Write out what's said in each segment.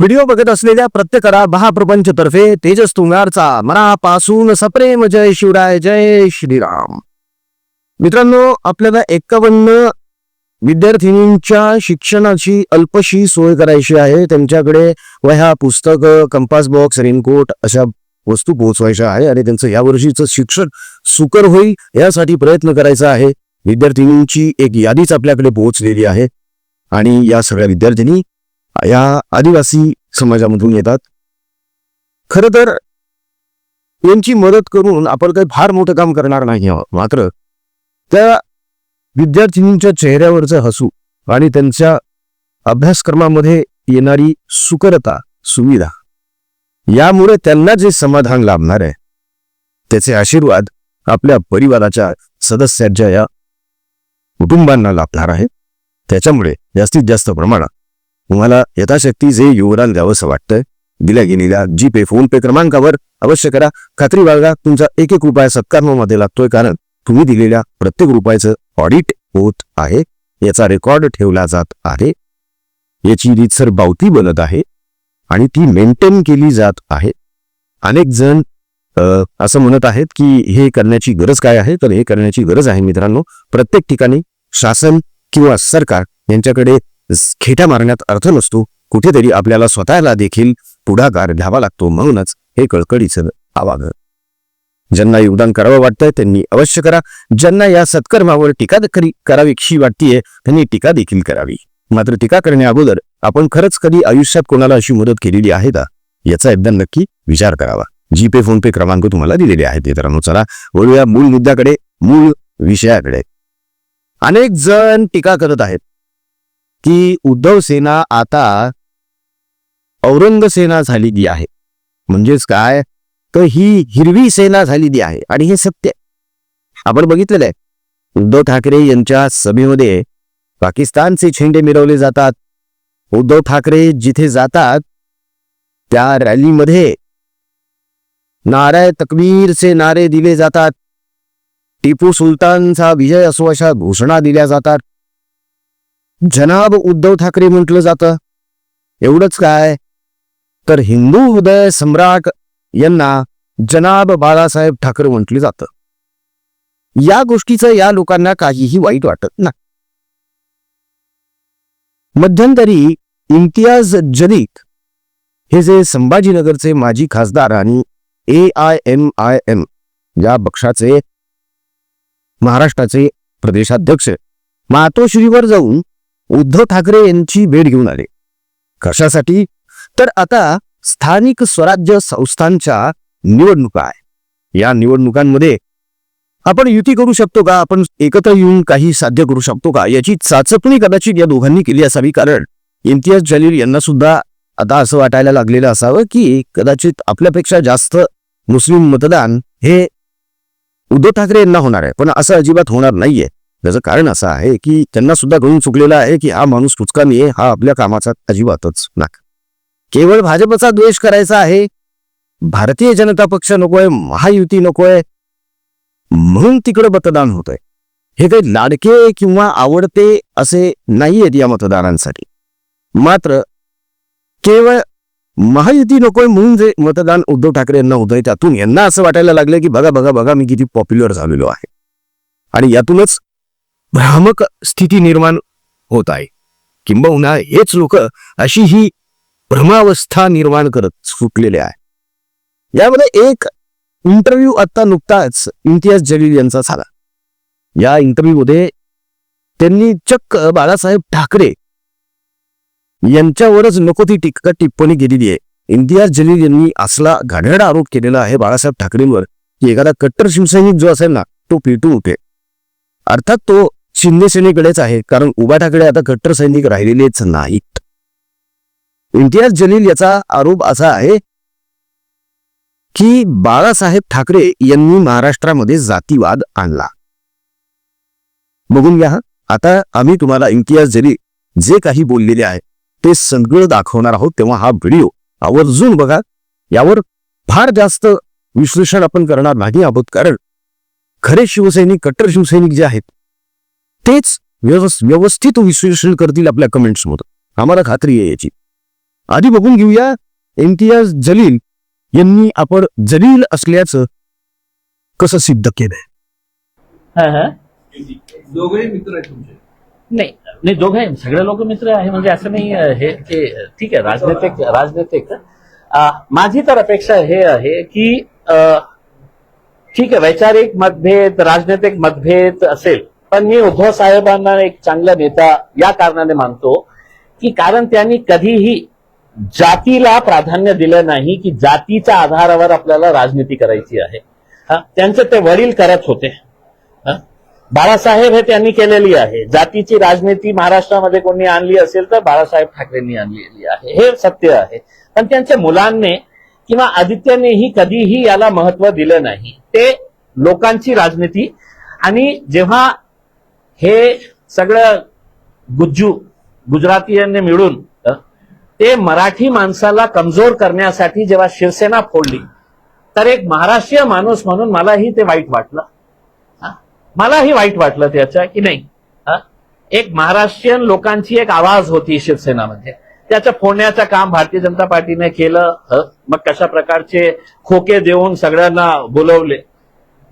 Video बघत असलेल्या प्रत्येकाला महाप्रपंच तर्फे तेजस तुंगारचा मनापासून सप्रेम जय शिवराय जय श्रीराम. मित्रांनो आपल्याला एकावन्न विद्यार्थिनींच्या शिक्षणाची अल्पशी सोय करायची आहे. त्यांच्याकडे वह्या पुस्तक कंपास बॉक्स रेनकोट अशा वस्तू पोहोचवायच्या आहे आणि त्यांचं या वर्षीचं शिक्षण सुकर होईल यासाठी प्रयत्न करायचा आहे. विद्यार्थिनींची एक यादीच आपल्याकडे पोहोचलेली आहे आणि या सगळ्या विद्यार्थिनी या आदिवासी समाजामधून येतात. खर तर यांची मदत करून आपण काही फार मोठं काम करणार नाही मात्र त्या विद्यार्थिनींच्या चेहऱ्यावरचं हसू आणि त्यांच्या अभ्यासक्रमामध्ये येणारी सुकरता सुविधा. यामुळे त्यांना जे समाधान लाभणार आहे त्याचे आशीर्वाद आपल्या परिवाराच्या सदस्यांच्या या कुटुंबांना लाभणार आहे. त्याच्यामुळे जास्तीत जास्त प्रमाणात तुम्हाला यथाशक्ती जे योगदान द्यावंसं वाटतंय दिल्या गेलेल्या जी पे फोन पे क्रमांकावर अवश्य करा. खात्री बाळगा तुमचा एक एक रुपया सत्कार्मामध्ये लागतोय कारण तुम्ही दिलेल्या प्रत्येक रुपयाचं ऑडिट होत आहे याचा रेकॉर्ड ठेवला जात आहे. याची रीतसर बावती बनत आहे आणि ती मेंटेन केली जात आहे. अनेक जण असं म्हणत आहेत की हे करण्याची गरज काय आहे? तर हे करण्याची गरज आहे मित्रांनो प्रत्येक ठिकाणी शासन किंवा सरकार यांच्याकडे खेटा मारण्यात अर्थ नसतो. कुठेतरी आपल्याला स्वतःला देखील पुढाकार घ्यावा लागतो. म्हणूनच हे कळकळीचं आवाहन. ज्यांना योगदान करावं वाटतंय त्यांनी अवश्य करा. ज्यांना या सत्कर्मावर टीका करावीशी वाटतीये त्यांनी टीका देखील करावी. मात्र टीका करण्या अगोदर आपण खरंच कधी आयुष्यात कोणाला अशी मदत केलेली आहे का? याचा एकदा नक्की विचार करावा. जीपे फोन पे क्रमांक तुम्हाला दिलेले आहेत. मित्रांनो चला वळूया मूळ मुद्द्याकडे मूळ विषयाकडे. अनेक जण टीका करत आहेत की उद्धव सेना आता औरंगसेना झालेली आहे. म्हणजेच काय? तर ही हिरवी सेना झालेली आहे. आणि हे सत्य आपण बघितलेलं आहे. उद्धव ठाकरे यांच्या सभेमध्ये पाकिस्तानचे झेंडे मिरवले जातात. उद्धव ठाकरे जिथे जातात त्या रॅलीमध्ये नाराय तकबीरचे नारे दिले जातात. टिपू सुलतानचा विजय असो अशा घोषणा दिल्या जातात. जनाब उद्धव ठाकरे म्हटलं जातं. एवढंच काय? तर हिंदू हृदय सम्राट यांना जनाब बाळासाहेब ठाकरे म्हटले जातं. या गोष्टीचं या लोकांना काहीही वाईट वाटत नाही. मध्यंतरी इम्तियाज जलीक हे जे संभाजीनगरचे माजी खासदार आणि A I M I M या पक्षाचे महाराष्ट्राचे प्रदेशाध्यक्ष मातोश्रीवर जाऊन उद्धव ठाकरे यांची भेट घेऊन आले. कशासाठी? तर आता स्थानिक स्वराज्य संस्थांच्या निवडणुका आहे या निवडणुकांमध्ये आपण युती करू शकतो का? आपण एकत्र येऊन काही साध्य करू शकतो का? याची चाचपणी कदाचित या दोघांनी केली असावी. कारण इम्तियाज जलील यांना सुद्धा आता असं वाटायला लागलेलं असावं की कदाचित आपल्यापेक्षा जास्त मुस्लिम मतदान हे उद्धव ठाकरे यांना होणार आहे. पण असं अजिबात होणार नाहीये. त्याचं कारण असं आहे की त्यांना सुद्धा कळून चुकलेलं आहे की हा माणूस पुचकामी आहे हा आपल्या कामाचा अजिबातच नाक. केवळ भाजपचा द्वेष करायचा आहे? भारतीय जनता पक्ष नकोय महायुती नकोय. म्हणून तिकडे मतदान होतंय. हे काही लाडके किंवा आवडते असे नाहीयेत या मतदारांसाठी. मात्र केवळ महायुती नकोय म्हणून जे मतदान उद्धव ठाकरे यांना होतंय त्यातून यांना असं वाटायला लागलं की बघा बघा बघा मी किती पॉप्युलर झालेलो आहे. आणि यातूनच भ्रामक स्थिती निर्माण होत आहे. किंबहुना हेच लोक अशी ही भ्रमावस्था निर्माण करत सुटलेले आहे. यामध्ये एक इंटरव्ह्यू आता नुकताच इम्तियाज जलील यांचा झाला. या इंटरव्ह्यूमध्ये त्यांनी चक्क बाळासाहेब ठाकरे यांच्यावरच नको ती टीका टिप्पणी केलेली आहे. इम्तियाज जलील यांनी असला घाणेरडा आरोप केलेला आहे बाळासाहेब ठाकरेंवर की एखादा कट्टर शिवसैनिक जो असेल ना तो पेटू उठे. अर्थात तो शिंदे सेनेकडेच आहे कारण उभा ठाकरे आता कट्टर सैनिक राहिलेलेच नाहीत इम्तियाज जलील याचा आरोप असा आहे की बाळासाहेब ठाकरे यांनी महाराष्ट्रामध्ये जातीवाद आणला. बघून घ्या आता आम्ही तुम्हाला इम्तियाज जलील जे काही बोललेले आहे ते सगळं दाखवणार आहोत तेव्हा हा व्हिडिओ आवर्जून बघा. यावर फार जास्त विश्लेषण आपण करणार नाही आहोत कारण खरे शिवसैनिक कट्टर शिवसैनिक जे आहेत तेच व्यवस्थित विश्लेषण करतील आपल्या कमेंट्समधून आम्हाला खात्री आहे याची. आधी बघून घेऊया. इम्तियाज जलील यांनी आपण जलील असल्याचं कसं सिद्ध केलंय? हा, हा. दोघेही मित्र आहेत तुमचे. नाही. नाही दोघे सगळे लोक मित्र आहे म्हणजे असं नाही हे की ठीक आहे राजनीतिक राजनीतिक. अं, माझी तर अपेक्षा हे आहे की ठीक आहे वैचारिक मतभेद राजनैतिक मतभेद असेल पण मी उद्धव साहेबांना एक चांगला नेता या कारणाने मानतो की कारण त्यांनी कधीही जातीला प्राधान्य दिलं नाही की जातीच्या आधारावर आपल्याला राजनीती करायची आहे. हा, त्यांचे ते वडील करत होते. हा? बाळासाहेब हे त्यांनी केलेली आहे. जातीची राजनीती महाराष्ट्रामध्ये कोणी आणली असेल तर बाळासाहेब ठाकरेंनी आणलेली आहे. हे सत्य आहे. पण त्यांच्या मुलांनी किंवा आदित्यनेही कधीही याला महत्त्व दिलं नाही. ते लोकांची राजनीती आणि जेव्हा हे सगळं गुज्जू गुजरातीयांनी मिळून ते मराठी माणसाला कमजोर करण्यासाठी जेव्हा शिवसेना फोडली तर एक महाराष्ट्रीय माणूस म्हणून मलाही ते वाईट वाटलं. मलाही वाईट वाटलं त्याचं की नाही? एक महाराष्ट्रीयन लोकांची एक आवाज होती शिवसेनामध्ये. त्याचं फोडण्याचं काम भारतीय जनता पार्टीने केलं मग कशा प्रकारचे खोके देऊन सगळ्यांना बोलवले?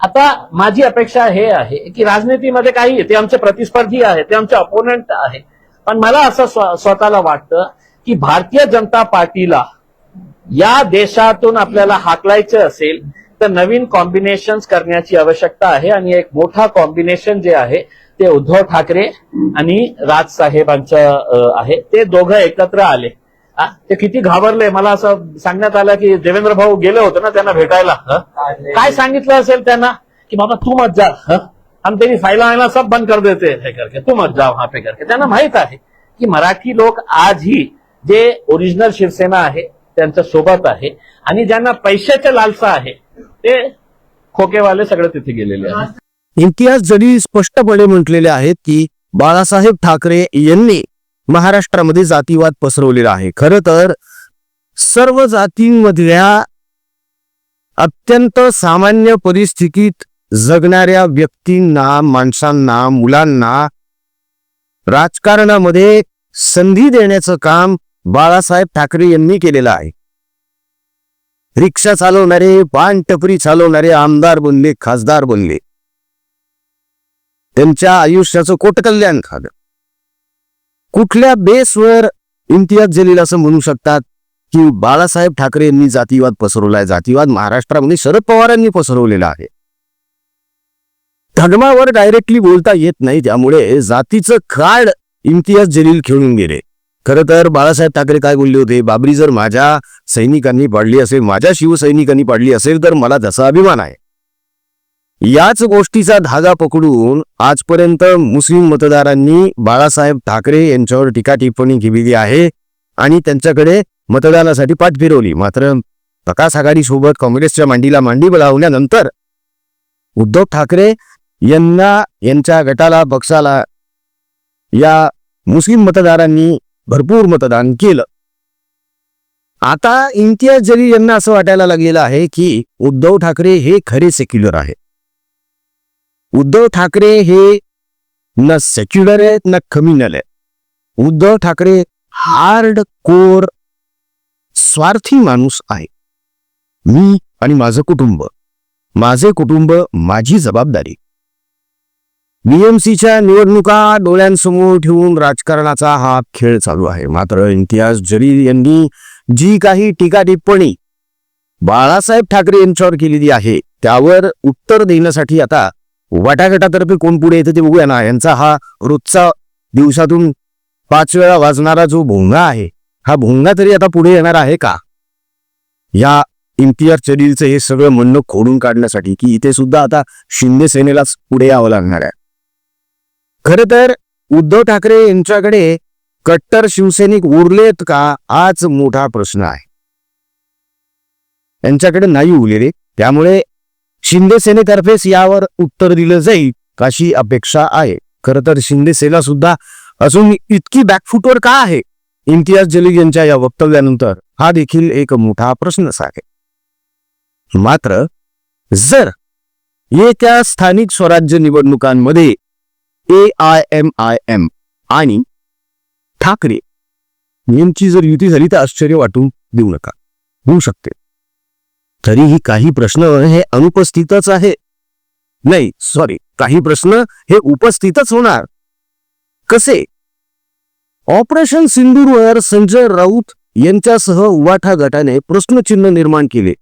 आता माझी अपेक्षा हे आहे की राजनीतीमध्ये काही ते आमचे प्रतिस्पर्धी आहे ते आमचे अपोनंट आहे पण मला असं स्वतःला वाटतं की भारतीय जनता पार्टीला या देशातून आपल्याला हाकलायचं असेल तर नवीन कॉम्बिनेशन करण्याची आवश्यकता आहे. आणि एक मोठा कॉम्बिनेशन जे आहे ते उद्धव ठाकरे आणि राज साहेबांचं आहे. ते दोघं एकत्र आले. ते किती घाबरले. मला असं सांगण्यात आलं की देवेंद्र भाऊ गेले होते ना त्यांना भेटायला? काय सांगितलं असेल त्यांना? की बाबा तू मत जा? हम तेरी फाइला आयला सब बंद कर देते. हे करके तू मत जा वहां पे करके. त्यांना माहीत आहे की मराठी लोक आजही जे ओरिजिनल शिवसेना आहे त्यांच्यासोबत आहे आणि ज्यांना पैशाच्या लालसा आहे ते खोकेवाले सगळे तिथे गेलेले आहेत. इम्तियाज जरी स्पष्टपणे म्हटलेले आहेत की बाळासाहेब ठाकरे यांनी महाराष्ट्रामध्ये जातीवाद पसरवलेला आहे. खर तर सर्व जातींमधल्या अत्यंत सामान्य परिस्थितीत जगणाऱ्या व्यक्तींना माणसांना मुलांना राजकारणामध्ये संधी देण्याचं काम बाळासाहेब ठाकरे यांनी केलेलं आहे. रिक्षा चालवणारे पान टपरी चालवणारे आमदार बनले खासदार बनले. त्यांच्या आयुष्याचं कोटकल्याण खाद कुठल्या बेसवर इम्तियाज जलील असं म्हणू शकतात की बाळासाहेब ठाकरे यांनी जातीवाद पसरवलाय? जातीवाद महाराष्ट्रामध्ये शरद पवारांनी पसरवलेला आहे. धर्मावर डायरेक्टली बोलता येत नाही त्यामुळे जातीचं कार्ड इम्तियाज जलील खेळून गेले. खरं तर बाळासाहेब ठाकरे काय बोलले होते? बाबरी जर माझ्या सैनिकांनी पाडली असेल माझ्या शिवसैनिकांनी पाडली असेल तर मला जसा अभिमान आहे. याच गोष्टीचा धागा पकडून आजपर्यंत मुस्लिम मतदारांनी बाळासाहेब ठाकरे यांच्यावर टीका टिप्पणी केलेली आहे आणि त्यांच्याकडे मतदानासाठी पाठ फिरवली. मात्र प्रकाश आघाडी सोबत काँग्रेसच्या मांडीला मांडी बळावल्यानंतर उद्धव ठाकरे यांना यांच्या गटाला पक्षाला या मुस्लिम मतदारांनी भरपूर मतदान केलं. आता इम्तियाज जरी यांना असं वाटायला लागलेलं आहे की उद्धव ठाकरे हे खरे सेक्युलर आहे उद्धव ठाकरे हे न सेक्युलर आहेत न कम्युनल आहेत. उद्धव ठाकरे हार्ड कोर स्वार्थी माणूस आहे. मी आणि माझं कुटुंब माझे कुटुंब माझी जबाबदारी. बीएमसीच्या निवडणुका डोळ्यांसमोर ठेवून राजकारणाचा हा खेळ चालू आहे. मात्र इम्तियाज जलील यांनी जी काही टीका टिप्पणी बाळासाहेब ठाकरे यांच्यावर केलेली आहे त्यावर उत्तर देण्यासाठी आता वाटाघाटातर्फे कोण पुढे येतं ते बघूया ना. यांचा हा रोजचा दिवसातून पाच वेळा वाजणारा जो भोंगा आहे हा भोंगा तरी आता पुढे येणार आहे का? या इम्तियाज जलीलचं हे सगळं म्हणणं खोडून काढण्यासाठी की इथे सुद्धा आता शिंदे सेनेलाच पुढे यावं लागणार आहे. खर तर उद्धव ठाकरे यांच्याकडे कट्टर शिवसैनिक उरलेत का हाच मोठा प्रश्न आहे. यांच्याकडे नाही उरलेले. त्यामुळे शिंदे सेनेतर्फेच यावर उत्तर दिलं जाईल अशी अपेक्षा आहे. खर तर शिंदे सेना सुद्धा अजून इतकी बॅकफुटवर का आहे? इम्तियाज जलील यांच्या या वक्तव्यानंतर हा देखील एक मोठा प्रश्नच आहे. मात्र जर येत्या स्थानिक स्वराज्य निवडणुकांमध्ये A I M I M आणि ठाकरे यांची जर युती झाली तर आश्चर्य वाटून देऊ नका. होऊ शकते. तरीही काही प्रश्न हे अनुपस्थितच आहे. नाही सॉरी काही प्रश्न हे उपस्थितच होणार. कसे? ऑपरेशन सिंदूरवर संजय राऊत यांच्यासह उवाठा गटाने प्रश्नचिन्ह निर्माण केले.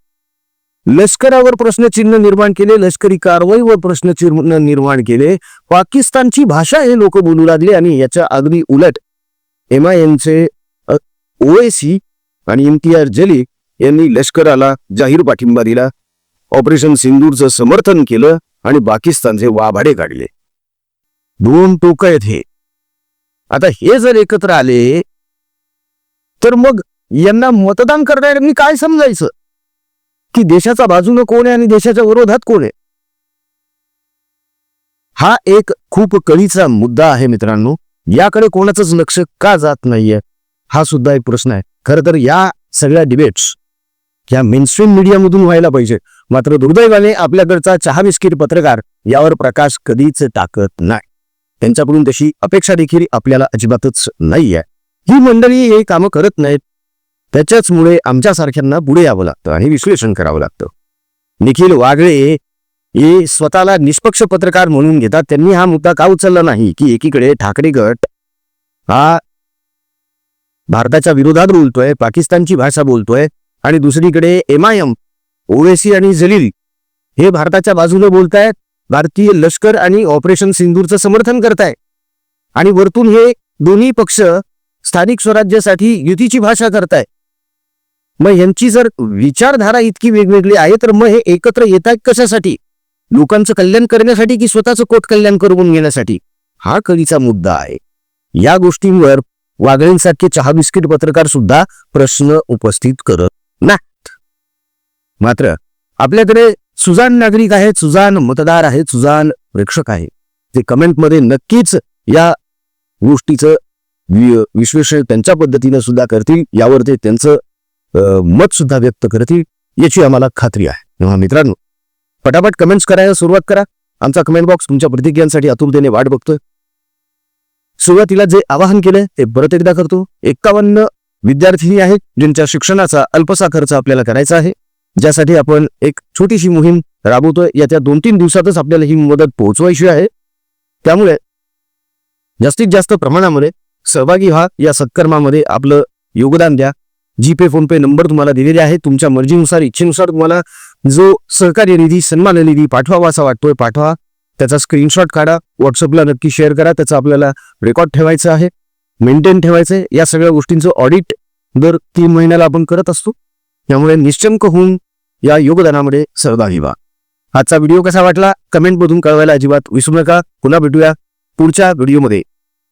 लष्करावर प्रश्नचिन्ह निर्माण केले लष्करी कारवाईवर प्रश्नचिन्ह निर्माण केले. पाकिस्तानची भाषा हे लोक बोलू लागले आणि याच्या अगदी उलट एम आय एमचे ओएसी आणि इम्तियाज जली यांनी लष्कराला जाहीर पाठिंबा दिला. ऑपरेशन सिंदूरचं समर्थन केलं आणि पाकिस्तानचे वाभाडे काढले. दोन टोक आहेत हे. आता हे जर एकत्र आले तर मग यांना मतदान करणाऱ्यांनी काय समजायचं? की देशाचा बाजूनं कोण आहे आणि देशाच्या विरोधात कोण आहे? हा एक खूप कळीचा मुद्दा आहे मित्रांनो. याकडे कोणाचंच लक्ष का जात नाहीये? हा सुद्धा एक प्रश्न आहे. खरं तर या सगळ्या डिबेट्स या मेनस्ट्रीम मीडियामधून व्हायला पाहिजे. मात्र दुर्दैवाने आपल्याकडचा चहा बिस्किट पत्रकार यावर प्रकाश कधीच टाकत नाही. त्यांच्याकडून तशी अपेक्षा देखील आपल्याला अजिबातच नाही आहे ही मंडळी हे कामं करत नाहीत. त्याच्याचमुळे आमच्यासारख्यांना पुढे यावं लागतं आणि विश्लेषण करावं लागतं. निखिल वागळे हे स्वतःला निष्पक्ष पत्रकार म्हणून घेतात. त्यांनी हा मुद्दा का उचलला नाही की एकीकडे ठाकरे गट हा भारताच्या विरोधात बोलतोय पाकिस्तानची भाषा बोलतोय आणि दुसरीकडे एम आय एम ओवेसी आणि जलील हे भारताच्या बाजूने बोलतायत. भारतीय लष्कर आणि ऑपरेशन सिंदूरचं समर्थन करताय आणि वरतून हे दोन्ही पक्ष स्थानिक स्वराज्यासाठी युतीची भाषा करताय मग यांची जर विचारधारा इतकी वेगवेगळी आहे तर मग हे एकत्र येत आहेत कशासाठी? लोकांचं कल्याण करण्यासाठी की स्वतःचं कोट कल्याण करून घेण्यासाठी? हा कळीचा मुद्दा आहे. या गोष्टींवर वाघळींसारखे चहा बिस्किट पत्रकार सुद्धा प्रश्न उपस्थित करत नाहीत. मात्र आपल्याकडे सुजान नागरिक आहेत सुजान मतदार आहेत सुजान प्रेक्षक आहेत. ते कमेंटमध्ये नक्कीच या गोष्टीचं विश्लेषण त्यांच्या पद्धतीनं सुद्धा करतील. यावर ते त्यांचं मत सुद्धा व्यक्त करतील याची आम्हाला खात्री आहे. तेव्हा मित्रांनो पटापट कमेंट्स करायला सुरुवात करा. आमचा कमेंट बॉक्स तुमच्या प्रतिक्रियांसाठी आतुरतेने वाट बघतोय. सुरुवातीला जे आवाहन केलंय ते परत एकदा करतो. एक्कावन्न विद्यार्थिनी आहेत ज्यांच्या शिक्षणाचा अल्पसा खर्च आपल्याला करायचा आहे. ज्यासाठी आपण एक छोटीशी मोहीम राबवतोय. येत्या दोन तीन दिवसातच आपल्याला ही मदत पोहोचवायची आहे. त्यामुळे जास्तीत जास्त प्रमाणामध्ये सहभागी व्हा. या सत्कर्मामध्ये आपलं योगदान द्या. जीपे फोनपे नंबर तुम्हाला दिलेले आहे. तुमच्या मर्जीनुसार इच्छेनुसार तुम्हाला जो सहकार्य निधी सन्मान निधी पाठवावा असा वाटतोय पाठवा. त्याचा स्क्रीनशॉट काढा. व्हॉट्सअपला नक्की शेअर करा. त्याचा आपल्याला रेकॉर्ड ठेवायचं आहे. मेंटेन ठेवायचं आहे. या सगळ्या गोष्टींचं ऑडिट दर तीन महिन्याला आपण करत असतो. त्यामुळे निश्चंक होऊन या योगदानामध्ये सहभागी व्हा आजचा व्हिडिओ कसा वाटला? कमेंटमधून कळवायला अजिबात विसरू नका. पुन्हा भेटूया पुढच्या व्हिडिओमध्ये